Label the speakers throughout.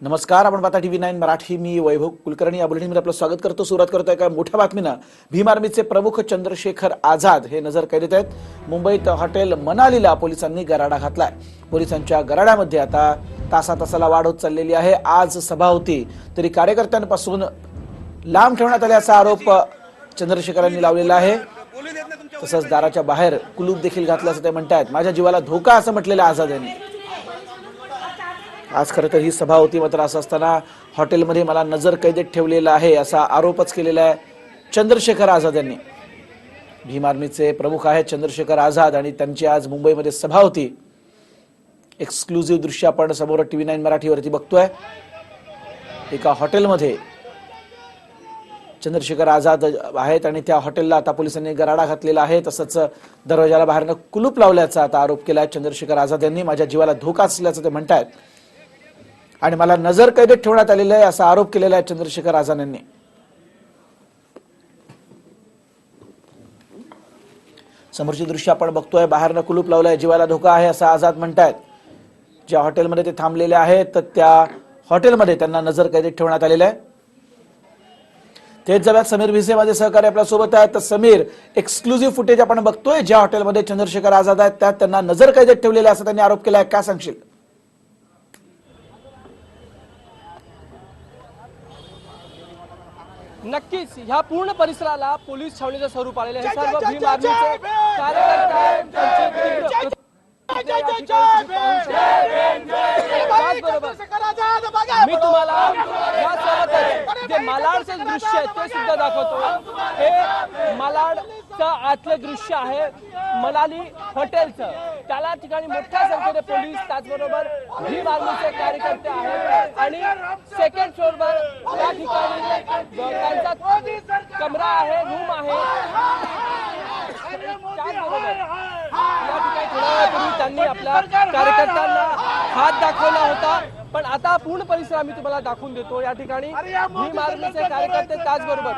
Speaker 1: नमस्कार आपण पाहता टीव्ही नाईन मराठी. मी वैभव कुलकर्णी. या बुलेटिनमध्ये आपलं स्वागत करतो. सुरुवात करतो एका मोठ्या बातमीनं. भीम आर्मीचे प्रमुख चंद्रशेखर आझाद हे नजर कैदेत आहेत. मुंबईत हॉटेल मनालीला पोलिसांनी गराडा घातलाय. पोलिसांच्या गराड्यामध्ये आता तासा तासाला वाढ होत चाललेली आहे. आज सभा होती. तरी कार्यकर्त्यांपासून लांब ठेवण्यात आल्याचा आरोप चंद्रशेखरांनी लावलेला आहे. तसंच दाराच्या बाहेर कुलूप देखील घातल्याचं ते म्हणतायत. माझ्या जीवाला धोका असं म्हटलेलं आझाद यांनी. आज खरं तर ही सभा होती मात्र असं असताना हॉटेलमध्ये मला नजर कैदेत ठेवलेला आहे असा आरोपच केलेला आहे चंद्रशेखर आझाद यांनी. भीम आर्मीचे प्रमुख आहेत चंद्रशेखर आझाद आणि त्यांची आज मुंबईमध्ये सभा होती. एक्सक्लुझिव्ह दृश्य आपण समोर टीव्ही नाईन मराठीवरती बघतोय. एका हॉटेलमध्ये चंद्रशेखर आझाद आहेत आणि त्या हॉटेलला आता पोलिसांनी गराडा घातलेला आहे. तसंच दरवाजाला बाहेरनं कुलूप लावल्याचा आता आरोप केला आहे चंद्रशेखर आझाद यांनी. माझ्या जीवाला धोका असल्याचं ते म्हणतायत. आणि मला नजर कैदेत ठेवण्यात आलेलं आहे असा आरोप केलेला आहे चंद्रशेखर आझाद यांनी. समोरची दृश्य आपण बघतोय बाहेरनं कुलूप लावलाय जीवाला धोका आहे असं आझाद म्हणतायत. ज्या हॉटेलमध्ये ते थांबलेले आहेत तर त्या हॉटेलमध्ये त्यांना नजर कैदेत ठेवण्यात आलेलं आहे. तेच जव्यात समीर भिसे माझे सहकारी आपल्यासोबत आहेत. तर समीर एक्सक्लुझिव्ह फुटेज आपण बघतोय ज्या हॉटेलमध्ये चंद्रशेखर आझाद आहेत त्यात त्यांना नजर कैदेत ठेवलेले आहे असं त्यांनी आरोप केला आहे काय सांगशील?
Speaker 2: नक्कीच. ह्या पूर्ण परिसराला पोलीस छावणीचं स्वरूप आलेलं आहे हे सर्व भीम आर्मीचे कार्यकर्ते मी तुम्हाला यासोबतच जे मालाडचे दृश्य आहे ते सुद्धा दाखवतो. हे मालाडचं आतलं दृश्य आहे. मनाली हॉटेलचं त्याला ठिकाणी मोठ्या संख्येने पोलीस त्याचबरोबर भीम आर्मीचे कार्यकर्ते आहेत आणि सेकंड फ्लोअरवर त्या ठिकाणी त्यांचा कमरा आहे रूम आहे. त्याचबरोबर या ठिकाणी थोड्या वेळापूर्वी त्यांनी आपल्या कार्यकर्त्यांना हात दाखवला होता. पण आता पूर्ण परिसर आम्ही तुम्हाला दाखवून देतो या ठिकाणी. भीम आर्मीचे कार्यकर्ते त्याचबरोबर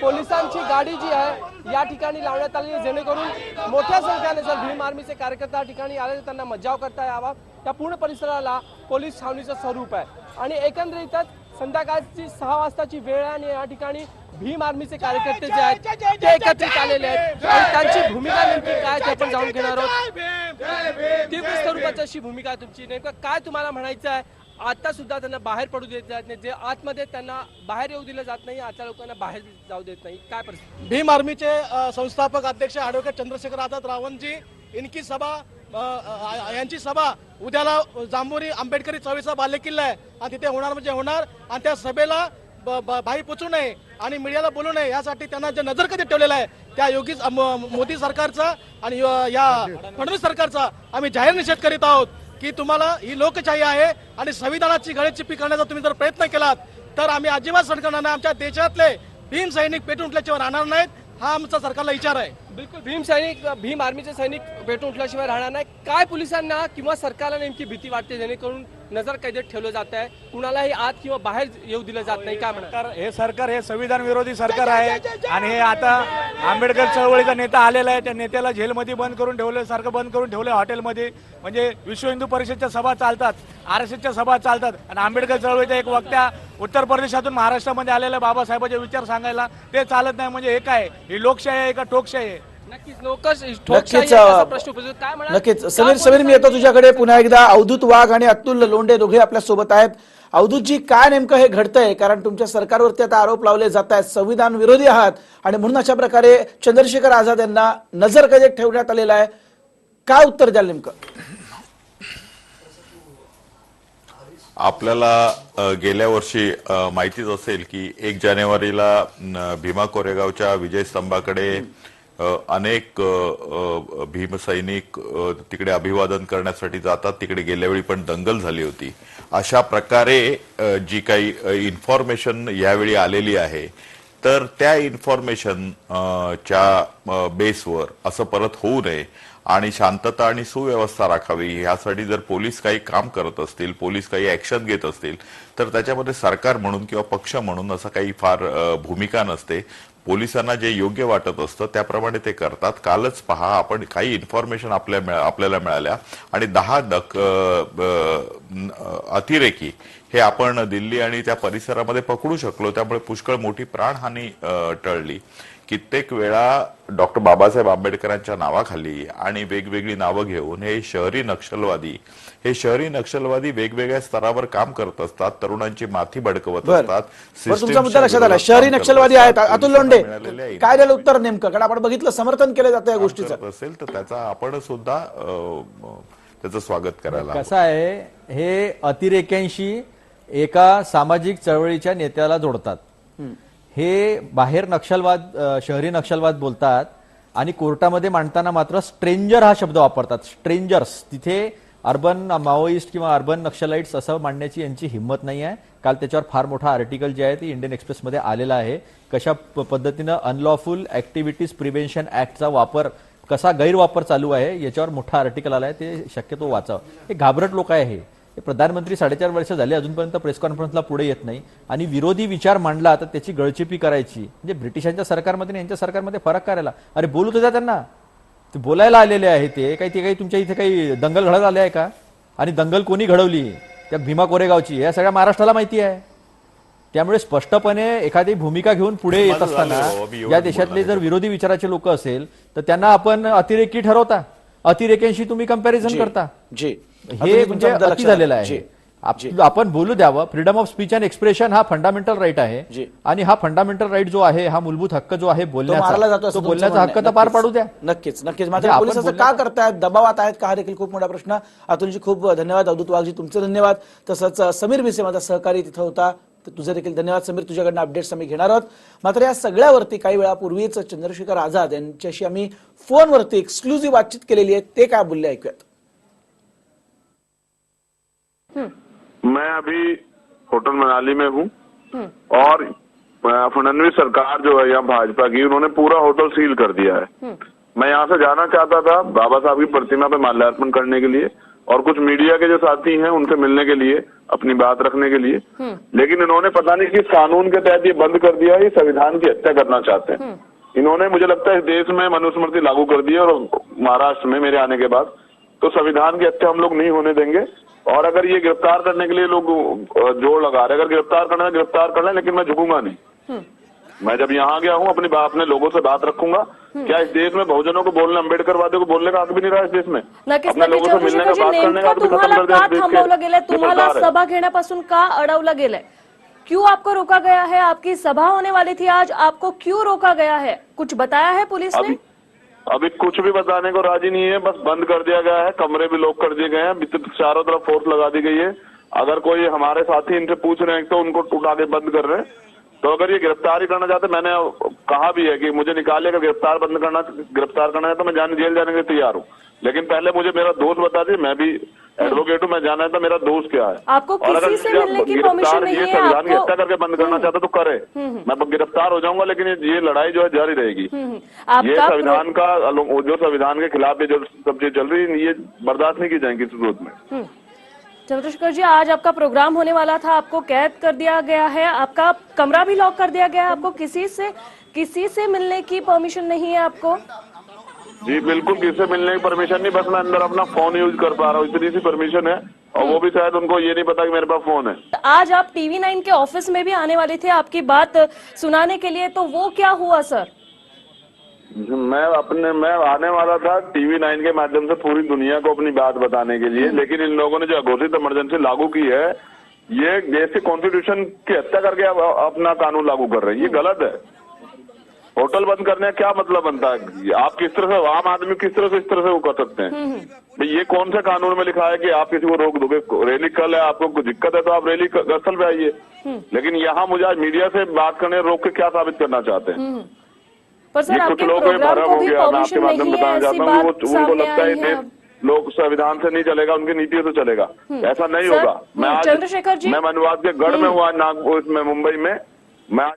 Speaker 2: पोलिसांची गाडी जी आहे या ठिकाणी लावण्यात आली जेणेकरून मोठ्या संख्येने जर भीम आर्मीचे कार्यकर्ते या ठिकाणी आले तर त्यांना मज्जाव करता यावा. त्या पूर्ण परिसराला पोलीस छावणीचं स्वरूप आहे. आणि एकंदरीतच संध्याकाळची सहा वाजताची वेळ आहे आणि या ठिकाणी भीम आर्मीचे कार्यकर्ते जे आहेत ते एकत्रित आलेले आहेत. आणि त्यांची भूमिका नेमकी काय ते आपण जाणून घेणार आहोत. तीव्र स्वरूपाची अशी भूमिका आहे तुमची. नेमकं काय तुम्हाला म्हणायचं आहे? आता सुद्धा त्यांना बाहेर पडू देत जात नाही. जे आतमध्ये त्यांना बाहेर येऊ दिलं जात नाही आता लोकांना बाहेर जाऊ देत नाही. काय परिस्थिती?
Speaker 3: भीम आर्मीचे संस्थापक अध्यक्ष ॲडव्होकेट चंद्रशेखर आझाद रावणजी इनकी सभा यांची सभा उद्याला जांभोरी आंबेडकरी चौवीचा बालेकिल्ला आहे. आणि तिथे होणार म्हणजे होणार. आणि त्या सभेला बाई पोचू नये आणि मीडियाला बोलू नये यासाठी त्यांना जे नजर कधी ठेवलेलं आहे त्या योगी मोदी सरकारचा आणि या फडणवीस सरकारचा आम्ही जाहीर निषेध करीत आहोत. की तुम्हाला ही लोकशाही आहे आणि संविधानाची गळेचिप्पी करण्याचा तुम्ही जर प्रयत्न केलात तर आम्ही अजिबात नाही आमच्या देशातले भीम सैनिक पेटून उठल्याशिवाय राहणार नाहीत हा आमचा सरकारला विचार आहे
Speaker 2: बिलकुल भीम सैनिक भीम आर्मीचे सैनिक पेटून उठल्याशिवाय राहणार नाही काय पोलिसांना किंवा सरकारला नेमकी भीती वाटते जेणेकरून नजर कैदेत ठेवलं जात आहे कुणालाही आत किंवा बाहेर येऊ दिलं जात नाही काय म्हणा
Speaker 4: सरकार हे सरकार हे संविधान विरोधी सरकार आहे आणि हे आता आंबेडकर चळवळीचा नेता आलेला आहे. त्या नेत्याला जेलमध्ये बंद करून ठेवलं सारखं बंद करून ठेवलं हॉटेलमध्ये. म्हणजे विश्व हिंदू परिषदच्या सभा चालतात आर एस एसच्या सभा चालतात. आणि आंबेडकर चळवळीचा एक वक्त्या उत्तर प्रदेशातून महाराष्ट्रामध्ये आलेला बाबासाहेबांचे विचार सांगायला ते चालत नाही. म्हणजे हे काय? ही लोकशाही आहे का टोकशाही आहे?
Speaker 2: नक्कीच
Speaker 1: नक्कीच समीर समीर मी येतो तुझ्याकडे. पुन्हा एकदा अवधूत वाघ आणि अतुल लोंढे दोघे आपल्यासोबत आहेत. अवधूतजी काय नेमकं हे घडतंय? कारण तुमच्या सरकारवरती आता आरोप लावले जात आहेत. संविधान विरोधी आहात. आणि म्हणून अशा प्रकारे चंद्रशेखर आझाद यांना नजर कैदेत ठेवण्यात आलेला आहे? काय उत्तर द्याल नेमकं?
Speaker 5: आपल्याला गेल्या वर्षी माहितीच असेल की एक जानेवारीला भीमा कोरेगावच्या विजयस्तंभाकडे अ, अनेक भीमसैनिक तिकडे अभिवादन करण्यासाठी जातात. तिकडे गेल्या वेळी पण दंगल झाली होती. अशा प्रकारे जी काही इन्फॉर्मेशन यावेळी आलेली आहे तर त्या इन्फॉर्मेशन च्या बेसवर असं परत होऊ नये आणि शांतता आणि सुव्यवस्था राखावी. यासाठी जर पोलीस काही काम करत असतील पोलीस काही ऍक्शन घेत असतील तर त्याच्यामध्ये सरकार म्हणून किंवा पक्ष म्हणून असं काही फार भूमिका नसते. पोलिसांना जे योग्य वाटत असतं त्याप्रमाणे ते करतात. कालच पहा आपण काही इन्फॉर्मेशन आपल्या आपल्याला मिळाल्या. आणि दहा डक अतिरेकी हे आपण दिल्ली आणि त्या परिसरामध्ये पकडू शकलो. त्यामुळे पुष्कळ मोठी प्राणहानी टळली. कित्येक वेळा डॉक्टर बाबासाहेब आंबेडकरांच्या नावाखाली आणि वेगवेगळी नावं घेऊन हे शहरी नक्षलवादी हे शहरी नक्षलवादी वेगवेगळ्या स्तरावर काम करत असतात तरुणांची माथी भडकवत असतात
Speaker 1: तुमचा मुद्दा लक्षात आला. शहरी
Speaker 5: काम करत
Speaker 1: नक्षलवादी आहेत. अतुल लोंढे काय द्याल उत्तर नेमकं? कारण आपण बघितलं समर्थन केलं जातं या गोष्टीचं.
Speaker 5: असेल तर त्याचा आपण सुद्धा त्याचं स्वागत करायला.
Speaker 6: कसं आहे हे अतिरेक्यांशी एका सामाजिक चळवळीच्या नेत्याला जोडतात. हे बाहेर नक्षलवाद शहरी नक्षलवाद बोलतात आणि कोर्टामध्ये मांडताना मात्र स्ट्रेंजर हा शब्द वापरतात. स्ट्रेंजर्स. तिथे अर्बन माओईस्ट किंवा अर्बन नक्षलाइट्स असं मांडण्याची यांची हिंमत नाही आहे. काल त्याच्यावर फार मोठा आर्टिकल जे आहे ते इंडियन एक्सप्रेसमध्ये आलेला आहे. कशा प- पद्धतीनं अनलॉफुल ऍक्टिव्हिटीज प्रिव्हेन्शन ऍक्टचा वापर कसा गैरवापर चालू आहे याच्यावर मोठा आर्टिकल आला आहे ते शक्यतो वाचावं. हे घाबरट लोक आहे हे. प्रधानमंत्री साडेचार वर्ष झाले अजूनपर्यंत प्रेस कॉन्फरन्सला पुढे येत नाही. आणि विरोधी विचार मांडला तर त्याची गळचेपी करायची. म्हणजे ब्रिटिशांच्या सरकारमध्ये आणि यांच्या सरकारमध्ये फरक करायला. अरे बोलू तर द्या त्यांना. ते बोलायला आलेले आहे ते. काही ते काही तुमच्या इथे काही दंगल घडत आले आहे का? आणि दंगल कोणी घडवली? त्या भीमा कोरेगावची. या सगळ्या महाराष्ट्राला माहिती आहे. त्यामुळे स्पष्टपणे एखादी भूमिका घेऊन पुढे येत असताना
Speaker 5: हो,
Speaker 6: या देशातले जर विरोधी विचाराचे लोक असेल तर त्यांना आपण अतिरेकी ठरवता. अतिरेक्यांशी तुम्ही
Speaker 1: कंपॅरिझन
Speaker 6: करता.
Speaker 1: जी.
Speaker 6: हे म्हणजे अति झालेला आहे. आप- आपण बोलू द्यावं freedom of speech and expression हा फंडामेंटल राईट
Speaker 1: जी.
Speaker 6: आहे आणि हा फंडामेंटल राईट जो आहे हा मूलभूत हक्क जो आहे बोलण्याचा तो बोलण्याचा हक्क. तर पार. पाडू द्या.
Speaker 1: नक्कीच नक्कीच.
Speaker 6: म्हणजे
Speaker 1: मात्र
Speaker 6: आपण
Speaker 1: पोलीस का करतायत दबावात आहेत का? हा देखील खूप मोठा प्रश्न. अतुलजी खूप धन्यवाद. अवधूत वाघजी तुमचे धन्यवाद. तसंच समीर भिसे माझा सहकारी तिथं होता. तुझे देखील धन्यवाद. समीर तुझ्याकडनं अपडेट्स आम्ही घेणार आहोत. मात्र या सगळ्यावरती काही वेळापूर्वीच चंद्रशेखर आझाद यांच्याशी आम्ही फोनवरती एक्सक्लुझिव्ह बातचीत केलेली आहे. ते काय बोलले ऐकूयात.
Speaker 7: मैं अभी होटल मनाली में हूँ। और अ, फडणवीस सरकार जो है यहाँ भाजपा की उन्होंने पूरा होटल सील कर दिया है। मैं यहाँ से जाना चाहता था बाबा साहब की प्रतिमा पे माल्यार्पण करने के लिए और कुछ मीडिया के जो साथी हैं उनसे मिलने के लिए अपनी बात रखने के लिए। लेकिन इन्होंने पता नहीं किस कानून के तहत ये बंद कर दिया ये संविधान की हत्या करना चाहते हैं। इन्होंने मुझे लगता है इस देश में मनुस्मृति लागू कर दी है और महाराष्ट्र में मेरे आने के बाद तो संविधान की हत्या हम लोग नहीं होने देंगे। और अगर ये गिरफ़्तार करने के लिए लोग ज़ोर लगा रहे अगर गिरफ़्तार करना है गिरफ़्तार कर लें लेकिन मैं झुकूँगा नहीं। मैं जब यहाँ गया हूँ अपनी अपने लोगों से बात रखूँगा। क्या इस देश में बहुजनों को बोलने अंबेडकर वादियों को बोलने का हक भी नहीं रहा इस देश में? अपने लोगों से मिलने का बात करने का
Speaker 8: थांबवलं गेलंय तुम्हाला सभा घेण्यापासून का अडवलं गेलंय क्यों आपको रोका गया है? आपकी सभा होने वाली थी आज आपको क्यों रोका गया है? कुछ बताया है पुलिस ने?
Speaker 7: अभी कुछ भी बताने को राज़ी नहीं है, बस बंद कर दिया गया है, कमरे भी लॉक कर दिए गए हैं चारों तरफ़ फोर्स लगा दी गई है। अगर कोई हमारे साथी इनसे पूछ रहे हैं तो उनको उठा के बंद कर रहे हैं। तो अगर ये गिरफ्तारी करना चाहते, मैंने कहा भी है कि मुझे निकाले गिरफ़्तार बंद करना गिरफ़्तार करना है तो मैं जाने जेल जाने के लिए तैयार हूँ। लेकिन पहले मुझे मेरा दोस्त बता दी मैं भी एडवोकेट हूँ मैं जाना था मेरा दोस्त क्या है?
Speaker 8: आपको
Speaker 7: और
Speaker 8: किसी से मिलने की परमिशन नहीं है,
Speaker 7: संविधान की हत्या करके बंद करना चाहता तो करे। मैं गिरफ़्तार हो जाऊँगा लेकिन ये लड़ाई जो है जारी रहेगी।
Speaker 8: हम्म,
Speaker 7: ये संविधान का जो संविधान के खिलाफ ये जो सब चीज़ चल रही है ये बर्दाश्त नहीं की जाएँगी इस विरोध में।
Speaker 8: चंद्रशेखर जी आज आपका प्रोग्राम होने वाला था आपको कैद कर दिया गया है आपका कमरा भी लॉक कर दिया गया है आपको किसी से किसी से मिलने की परमिशन नहीं है आपको?
Speaker 7: जी बिल्कुल किससे मिलने की परमिशन नहीं बस मैं अंदर अपना फ़ोन यूज़ कर पा रहा हूँ इतनी सी परमिशन है। और वो भी शायद उनको ये नहीं पता कि मेरे पास फ़ोन है।
Speaker 8: आज आप टीवी नाइन के ऑफ़िस में भी आने वाले थे आपकी बात सुनाने के लिए तो वो क्या हुआ सर?
Speaker 7: मैं अपने मैं आने वाला था टीवी नाइन के माध्यम से पूरी दुनिया को अपनी बात बताने के लिए लेकिन इन लोगों ने जो अघोषित इमरजेंसी लागू की है ये देश के कॉन्स्टिट्यूशन की हत्या करके अपना कानून लागू कर रहे हैं। ये गलत है। होटल बंद करने का क्या मतलब बनता है? आप किस तरह से आम आदमी किस तरह से इस तरह से वो कर सकते हैं? भाई ये कौन से कानून में लिखा है कि आप किसी को रोक दोगे? रैली कल है आपको कुछ दिक्कत है तो आप रैली स्थल पे आइए। लेकिन यहाँ मुझे आज मीडिया से बात करने रोक के क्या साबित करना चाहते हैं?
Speaker 8: पर सर आपके प्रोग्राम को
Speaker 7: हो
Speaker 8: भी
Speaker 7: गया मैं आपके
Speaker 8: परमिशन
Speaker 7: माध्यम
Speaker 8: नहीं है
Speaker 7: बताना
Speaker 8: ऐसी
Speaker 7: चाहता हूँ
Speaker 8: बात
Speaker 7: उनको
Speaker 8: सामने
Speaker 7: लगता है
Speaker 8: आई है।
Speaker 7: लोग संविधान से नहीं चलेगा उनकी नीतियों से चलेगा। ऐसा नहीं होगा। मैं आज मैं मनुवाद के गढ़ में हुआ नागपुर में मुंबई में। मैं